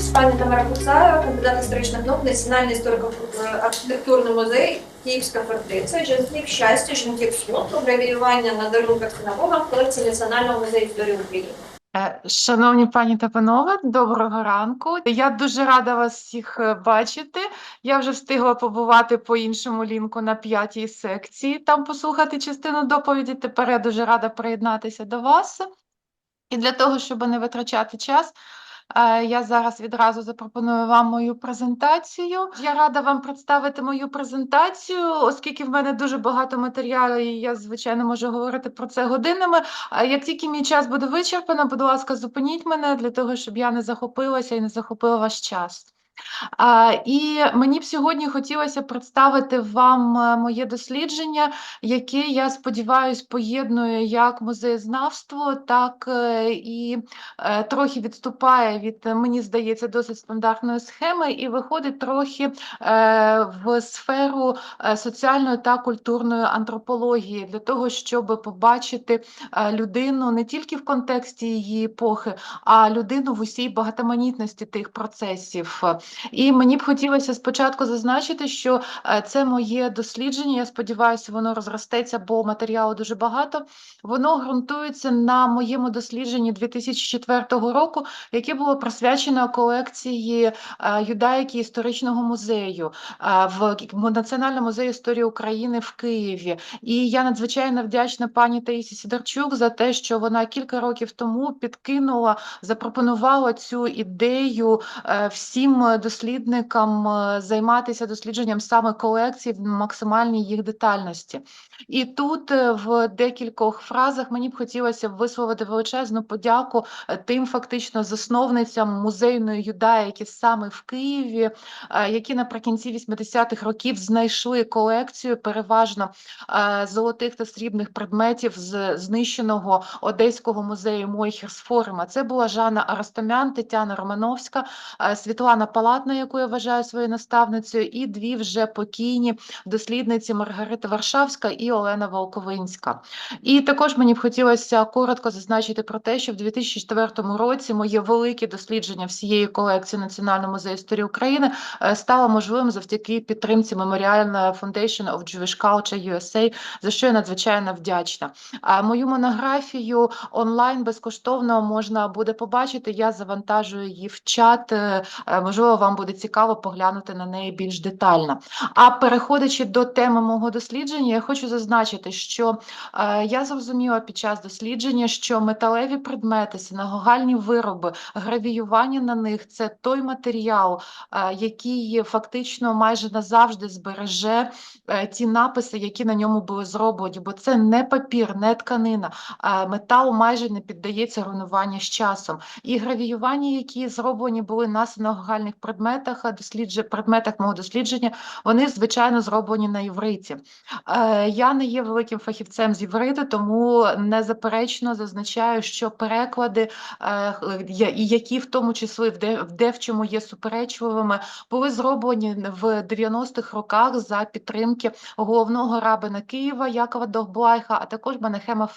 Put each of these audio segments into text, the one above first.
Доповідь пані Тамара Куцаєва, кандидат історичних наук, Національний історико-архітектурний музей, Київська фортеця, жінків щастя, жінків світу, гравіювання на дарунках синагогах, колекції Національного музею історії України. Е, Шановні пані та панове, доброго ранку. Я дуже рада вас всіх е, бачити. Я вже встигла побувати по іншому лінку на п'ятій секції, там послухати частину доповіді. Тепер я дуже рада приєднатися до вас. І для того, щоб не витрачати час, я зараз відразу запропоную вам мою презентацію. Я рада вам представити мою презентацію, оскільки в мене дуже багато матеріалу, і я, звичайно, можу говорити про це годинами. Як тільки мій час буде вичерпано, будь ласка, зупиніть мене для того, щоб я не захопилася і не захопила ваш час. І мені б сьогодні хотілося представити вам е, моє дослідження, яке, я сподіваюся, поєднує як музеєзнавство, так е, і е, трохи відступає від, мені здається, досить стандартної схеми і виходить трохи в сферу соціальної та культурної антропології для того, щоб побачити людину не тільки в контексті її епохи, а людину в усій багатоманітності тих процесів. І мені б хотілося спочатку зазначити, що е, це моє дослідження. Я сподіваюся, воно розростеться, бо матеріалу дуже багато. Воно ґрунтується на моєму дослідженні 2004 року, яке було присвячено колекції е, юдаїки історичного музею е, в Національному музеї історії України в Києві. І я надзвичайно вдячна пані Таїсі Сидорчук за те, що вона кілька років тому підкинула, запропонувала цю ідею всім дослідникам е, займатися дослідженням саме колекцій в максимальній їх детальності. І тут е, в декількох фразах мені б хотілося висловити величезну подяку е, тим фактично засновницям музейної юдаї, які саме в Києві, е, які наприкінці 80-х років знайшли колекцію переважно золотих та срібних предметів з знищеного Одеського музею Мойхерсфорума. Це була Жанна Аростомян, Тетяна Романовська, Світлана Палатна, яку я вважаю своєю наставницею, і дві вже покійні дослідниці Маргарита Варшавська і Олена Волковинська. І також мені б хотілося коротко зазначити про те, що в 2004 році моє велике дослідження всієї колекції Національного музею історії України е, стало можливим завдяки підтримці Memorial Foundation of Jewish Culture USA, за що я надзвичайно вдячна. А мою монографію онлайн безкоштовно можна буде побачити. Я завантажую її в чат. е, е, Можливо, вам буде цікаво поглянути на неї більш детально. А переходячи до теми мого дослідження, я хочу зазначити, що е, я зрозуміла під час дослідження, що металеві предмети, синагогальні вироби, гравіювання на них це той матеріал, е, який фактично майже назавжди збереже е, ті написи, які на ньому були зроблені, бо це не папір, не тканина. а Метал майже не піддається руйнуванню з часом. І гравіювання, які зроблені були на синагогальних предметах, дослідження предметах мого дослідження, вони звичайно зроблені на івриті. Е, Я не є великим фахівцем з івриту, тому незаперечно зазначаю, що переклади, е, які в тому числі в де, в в чому є суперечливими, були зроблені в 90-х роках за підтримки головного рабина Києва Якова Довблайха, а також Менахема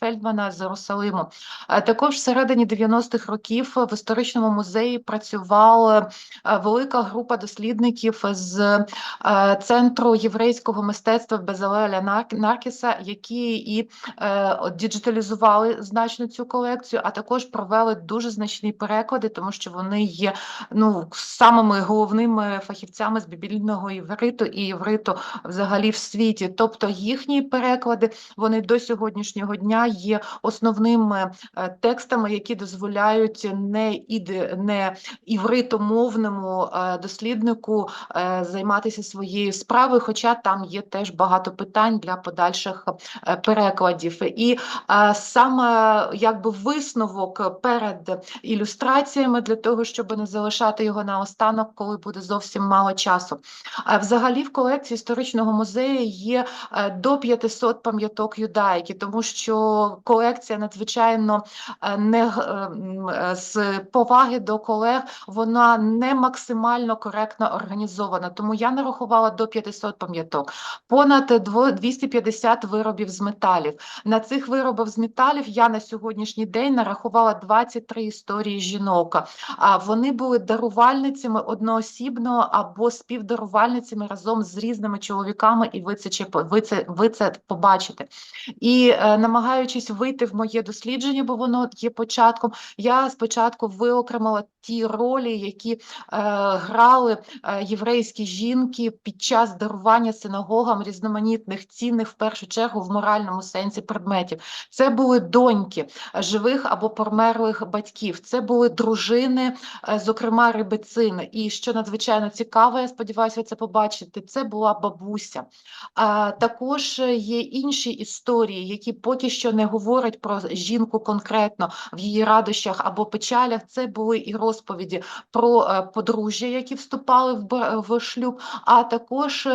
Фельдмана з Єрусалиму. Е, Також всередині 90-х років в історичному музеї працювала е, велика група дослідників з центру єврейського мистецтва Безалеля Наркіса, які і е, діджиталізували значно цю колекцію, а також провели дуже значні переклади, тому що вони є ну самими головними фахівцями з біблійного івриту і івриту взагалі в світі. Тобто їхні переклади вони до сьогоднішнього дня є основними е, текстами, які дозволяють не іде не івритомовному е, досліднику е, займатися своєю справою, хоча там є теж багато питань для подальших е, перекладів. І е, саме якби висновок перед ілюстраціями для того, щоб не залишати його на останок, коли буде зовсім мало часу. Взагалі в колекції історичного музею є е, до 500 пам'яток юдаїки, тому що колекція надзвичайно е, не е, е, з поваги до колег, вона не максимально коректно організована. Тому я нарахувала до 500 пам'яток. Понад дво- 250 виробів з металів. На цих виробах з металів я на сьогоднішній день нарахувала 23 історії жінок. А вони були дарувальницями одноосібно або співдарувальницями разом з різними чоловіками, і ви це ви це, ви це побачите. І е, намагаючись вийти в моє дослідження, бо воно є початком, я спочатку виокремила ті ролі, які е, грали е, єврейські жінки під час дарування синагогам різноманітних цінних, в першу чергу, в моральному сенсі предметів. Це були доньки живих або померлих батьків, це були дружини, е, зокрема рибицин. І що надзвичайно цікаво, я сподіваюся, ви це побачите. Це була бабуся. А також е, є інші історії, які поки що не говорять про жінку конкретно в її радощах або печалях. Це були і розповіді про е, подружжя, які вступали в, шлюб. А також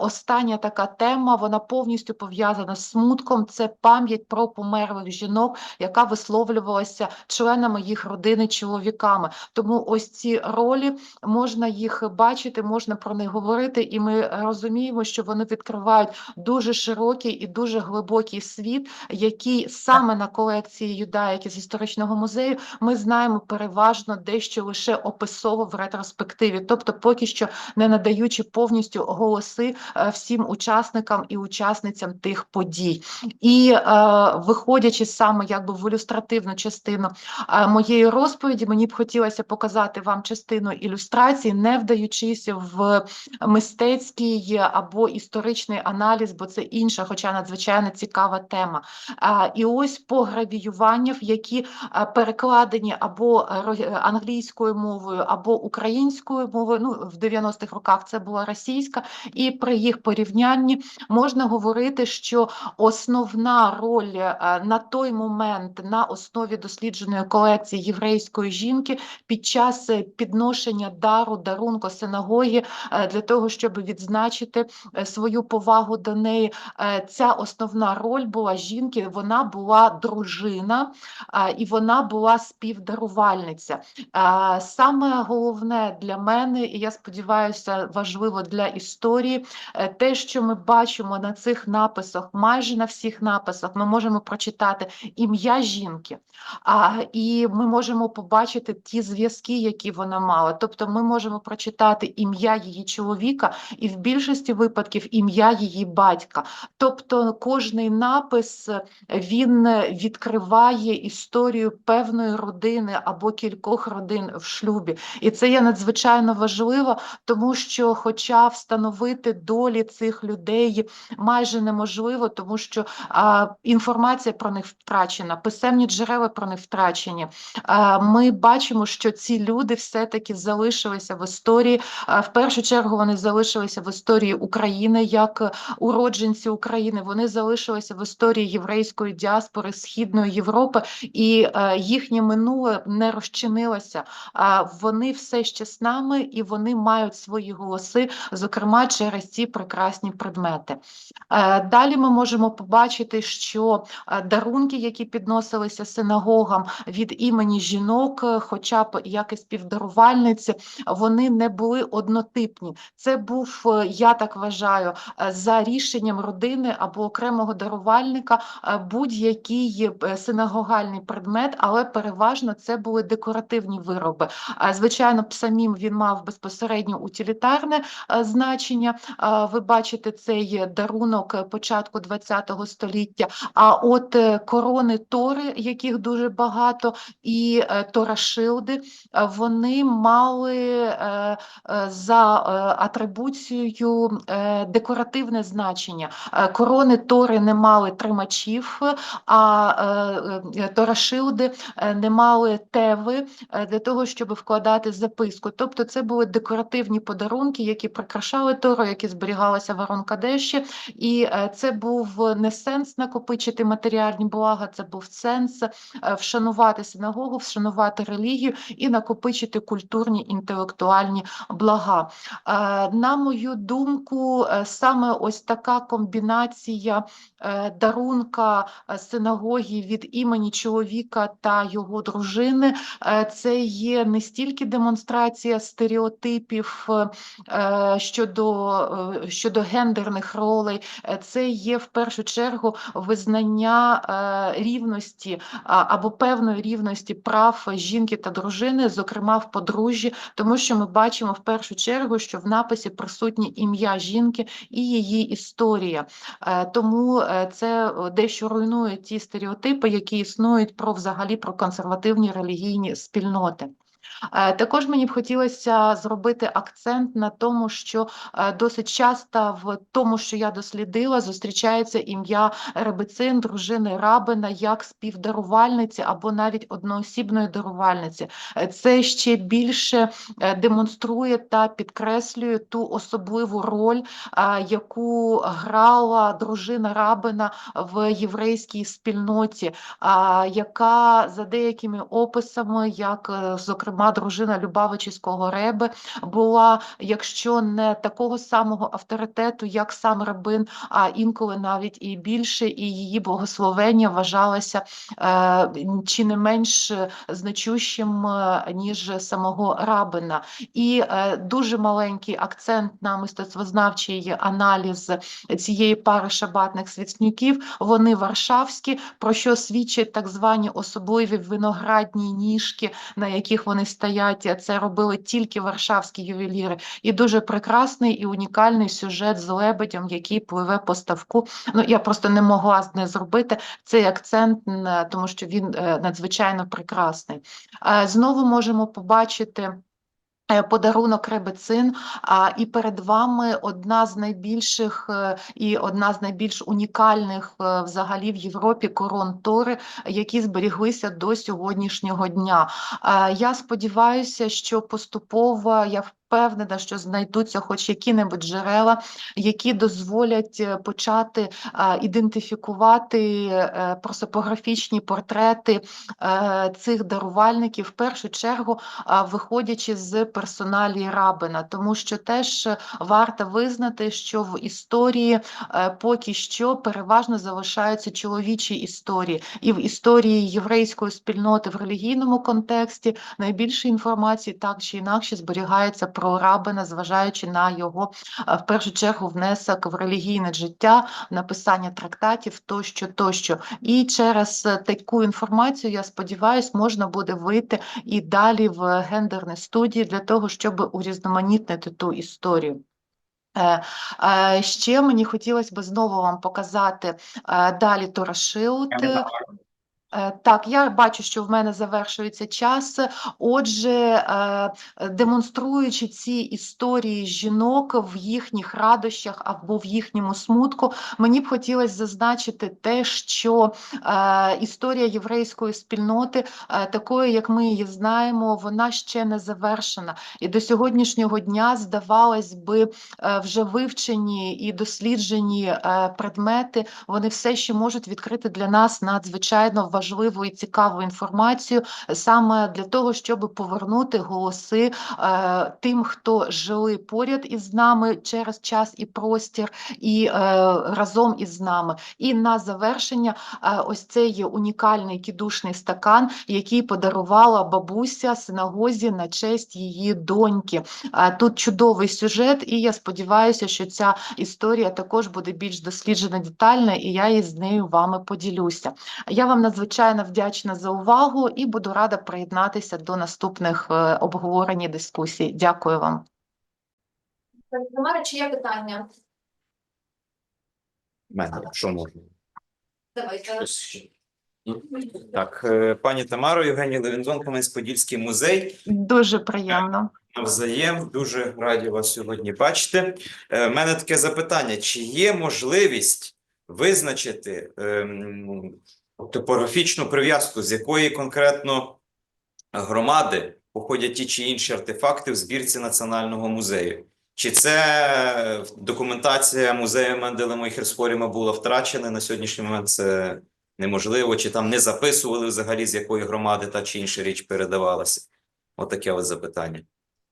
остання така тема, вона повністю пов'язана з смутком. Це пам'ять про померлих жінок, яка висловлювалася членами їх родини, чоловіками. Тому ось ці ролі можна їх бачити, можна про них говорити, і ми розуміємо, що вони відкривають дуже широкий і дуже глибокий світ, який саме на колекції юдаїки з історичного музею ми знаємо переважно дещо лише описово в ретроспективі, тобто поки що не надаючи повністю голоси е, всім учасникам і учасницям тих подій. І е, виходячи саме якби в ілюстративну частину е, моєї розповіді, мені б хотілося показати вам частину ілюстрації, не вдаючись в мистецький або історичний аналіз, бо це інша, хоча надзвичайно цікава тема. А, І ось по гравіюваннях, які перекладені або е, е, англійською мовою, або українською мовою. Ну, в 90-х роках це була російська, і при їх порівнянні можна говорити, що основна роль е, на той момент на основі дослідженої колекції єврейської жінки під час е, підношення дару, дарунку синагоги е, для того, щоб відзначити свою повагу до неї. Ця основна роль була жінки, вона була дружина і вона була співдарувальниця. Саме головне для мене, і я сподіваюся, важливо для історії, те, що ми бачимо на цих написах, майже на всіх написах, ми можемо прочитати ім'я жінки, а, і ми можемо побачити ті зв'язки, які вона мала. Тобто, ми можемо прочитати ім'я її чоловіка, і в більшості випадків ім'я її батька. Тобто, кожний напис він відкриває історію певної родини або кількох родин в шлюбі, і це є надзвичайно важливо, тому що, хоча встановити долі цих людей майже неможливо, тому що а, інформація про них втрачена, писемні джерела про них втрачені. А, ми бачимо, що ці люди все-таки залишилися в історії. А, в першу чергу вони залишилися в історії України як уродженці України. Вони залишилися в історії єврейської діаспори Східної Європи, і е, їхнє минуле не розчинилося. А вони все ще з нами, і вони мають свої голоси, зокрема через ці прекрасні предмети. Е, Далі ми можемо побачити, що е, дарунки, які підносилися синагогам від імені жінок, е, хоча б як і співдарувальниці, вони не були однотипні. Це був, я так вважаю, за рішенням родини або окремого дарувальника будь-який синагогальний предмет, але переважно це були декоративні вироби. Звичайно, самим він мав безпосередньо утилітарне значення. Ви бачите цей дарунок е, початку ХХ століття. А от е, корони Тори, яких дуже багато, і е, Торашилди, вони мали за атрибуцією декоративне значення. Корони Тори не мали тримачів, а Торашилди не мали теви для того, щоб вкладати записку. Тобто це були декоративні подарунки, які прикрашали Тору, які зберігалися в Аронкадеші. І е, це був не сенс накопичити матеріальні блага, це був сенс е, вшанувати синагогу, вшанувати релігію і накопичити культурні інтелектуальні блага. Е, На мою думку, саме ось така комбінація дарунка синагоги від імені чоловіка та його дружини, це є не стільки демонстрація стереотипів щодо, щодо гендерних ролей, ролей. Це є в першу чергу визнання е, рівності або певної рівності прав жінки та дружини, зокрема в подружжі, тому що ми бачимо в першу чергу, що в написі присутнє ім'я жінки і її історія. Е, Тому е, це дещо руйнує ті стереотипи, які існують про взагалі про консервативні релігійні спільноти. Е, Також мені б хотілося зробити акцент на тому, що е, досить часто в тому, що я дослідила, зустрічається ім'я Ребецин, дружини Рабина, як співдарувальниці або навіть одноосібної дарувальниці. Е, Це ще більше демонструє та підкреслює ту особливу роль, яку грала дружина Рабина в єврейській спільноті, яка за деякими описами, як е, зокрема дружина Любавичівського Реби, була, якщо не такого самого авторитету, як сам рабин, а інколи навіть і більше, і її благословення вважалося е, чи не менш значущим, е, ніж самого рабина. І е, дуже маленький акцент на мистецтвознавчий аналіз цієї пари шабатних свічників. Вони варшавські, про що свідчать так звані особливі виноградні ніжки, на яких вони стоять. Це робили тільки варшавські ювеліри. І дуже прекрасний і унікальний сюжет з лебедем, який пливе по ставку. Ну я просто не могла не зробити цей акцент, тому що він е, надзвичайно прекрасний. Е, Знову можемо побачити. Е, Подарунок Ребецин, і перед вами одна з найбільших е, і одна з найбільш унікальних е, взагалі в Європі корон Тори, які зберіглися до сьогоднішнього дня. Я сподіваюся, що поступово я впевнена, що знайдуться хоч які-небудь джерела, які дозволять е, почати ідентифікувати е, просопографічні портрети е, цих дарувальників, в першу чергу виходячи з персоналії Рабина, тому що теж варто визнати, що в історії поки що переважно залишаються чоловічі історії, і в історії єврейської спільноти в релігійному контексті найбільше інформації так чи інакше зберігається про Рабина, зважаючи на його е, в першу чергу внесок в релігійне життя, написання трактатів тощо, тощо. І через е, таку інформацію, я сподіваюся, можна буде вийти і далі в гендерні студії для того, щоб урізноманітнити ту історію. Е, Ще мені хотілося б знову вам показати далі Торошилд. Е, Так, я бачу, що в мене завершується час. Отже, е, демонструючи ці історії жінок в їхніх радощах або в їхньому смутку, мені б хотілося зазначити те, що е, історія єврейської спільноти, такою, як ми її знаємо, вона ще не завершена. І до сьогоднішнього дня, здавалось би, вже вивчені і досліджені предмети, вони все ще можуть відкрити для нас надзвичайно важливу і цікаву інформацію саме для того, щоб повернути голоси е, тим, хто жили поряд із нами через час і простір, і е, разом із нами. І на завершення е, ось цей унікальний кідушний стакан, який подарувала бабуся синагозі на честь її доньки. Е, Тут чудовий сюжет, і я сподіваюся, що ця історія також буде більш досліджена детально, і я із нею вами поділюся. Я вам надзвичайно вдячна за увагу і буду рада приєднатися до наступних е, обговорень і дискусій. Дякую вам. Пані Тамара, чи є питання? Мене, що можна? Давайте. Так, е, пані Тамаро, Євгеній Левінзон, Кам'янець-Подільський музей. Дуже приємно. Навзаєм, дуже раді вас сьогодні бачити. Е, У мене таке запитання: чи є можливість визначити ем, топографічну прив'язку, з якої конкретно громади походять ті чи інші артефакти в збірці Національного музею? Чи це документація музею Менделема і Херсфоріма була втрачена на сьогоднішній момент? Це неможливо, чи там не записували взагалі, з якої громади та чи інша річ передавалася? Отаке от запитання.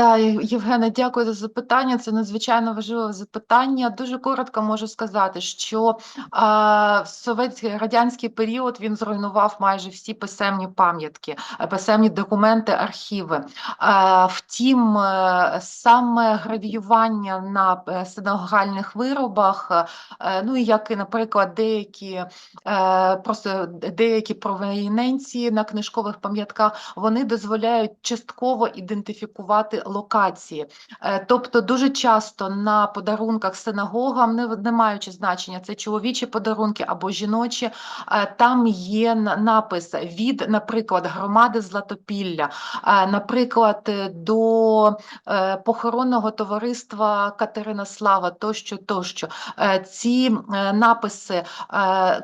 Та, Євгене, дякую за запитання. Це надзвичайно важливе запитання. Дуже коротко можу сказати, що а, совєтський радянський період він зруйнував майже всі писемні пам'ятки, е, писемні документи, архіви. А, втім, е, саме гравіювання на е, синагогальних виробах, ну і як і, наприклад, деякі просто деякі провіненції на книжкових пам'ятках, вони дозволяють частково ідентифікувати локації. Е, Тобто дуже часто на подарунках синагогам, не, маючи значення, це чоловічі подарунки або жіночі, е, там є на- напис від, наприклад, громади Златопілля, е, наприклад, до похоронного товариства Катерина Слава, тощо, тощо. Ці написи,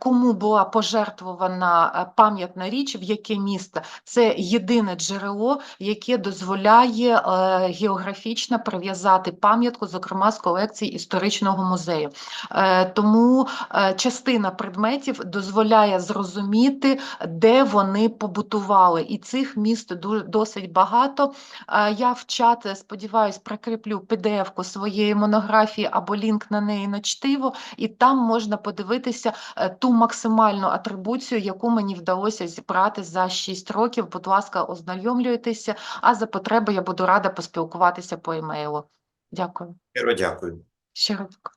кому була пожертвована пам'ятна річ, в яке місто, це єдине джерело, яке дозволяє географічно прив'язати пам'ятку, зокрема з колекції історичного музею. Е, тому е, частина предметів дозволяє зрозуміти, де вони побутували, і цих міст досить багато. Е, я в чат, е, сподіваюсь, прикріплю PDF-ку своєї монографії або лінк на неї на чтиво, і там можна подивитися е, ту максимальну атрибуцію, яку мені вдалося зібрати за 6 років. Будь ласка, ознайомлюйтеся, а за потреби я буду рада поспілкуватися по емейлу. Дякую. Щиро дякую. Щиро дякую.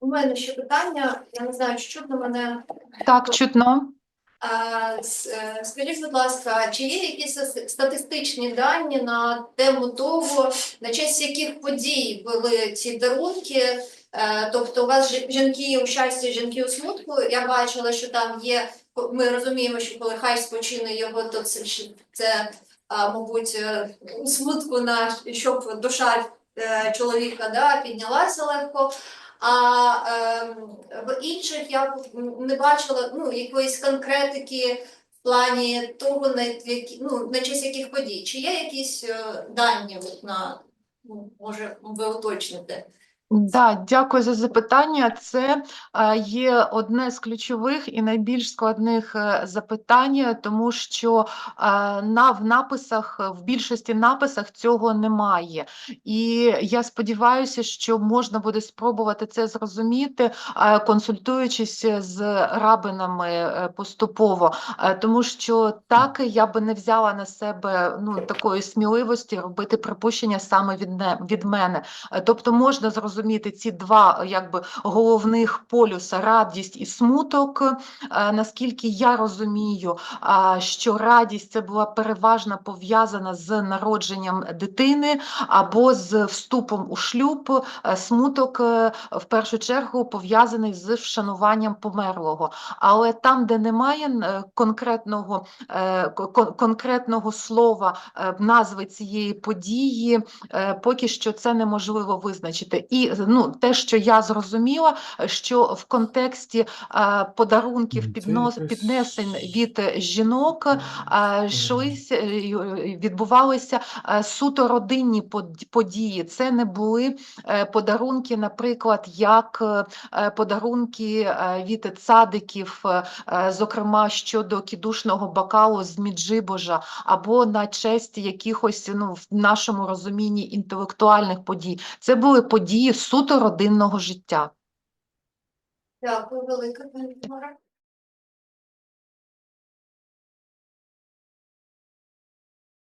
У мене ще питання. Я не знаю, чи чутно мене. Так, чутно. А, е, Скажіть, будь ласка, чи є якісь статистичні дані на тему того, на честь яких подій були ці дарунки? Е, Тобто, у вас жінки у щасті, жінки у смутку. Я бачила, що там є. Ми розуміємо, що коли хай спочине його, то це це, мабуть, е, смутку на щоб душа е, чоловіка да, піднялася легко. А ем, в інших я не бачила ну, якоїсь конкретики в плані того, на, які, ну, на честь яких подій. Чи є якісь е, дані на, ну, може, ви уточните? Да, дякую за запитання. Це е, є одне з ключових і найбільш складних е, запитань, тому що е, на в написах, в більшості написах цього немає. І я сподіваюся, що можна буде спробувати це зрозуміти, е, консультуючись з рабинами е, поступово, Е, тому що так я би не взяла на себе ну такої сміливості робити припущення саме від, не- від мене. Е, Тобто можна зрозуміти ці два якби головних полюса радість і смуток. Е, Наскільки я розумію, що радість це була переважно пов'язана з народженням дитини або з вступом у шлюб. Е, Смуток е, в першу чергу пов'язаний з вшануванням померлого. Але там, де немає конкретного, конкретного слова назви цієї події, поки що це неможливо визначити. І ну, те, що я зрозуміла, що в контексті е, подарунків піднос, піднесень від жінок е, йшлися, е, відбувалися суто родинні події. Це не були е, подарунки, наприклад, як е, подарунки від цадиків, зокрема щодо кідушного бокалу з Міджибожа, або на честь якихось ну, в нашому розумінні інтелектуальних подій. Це були події суто родинного життя. Дякую, велике пані.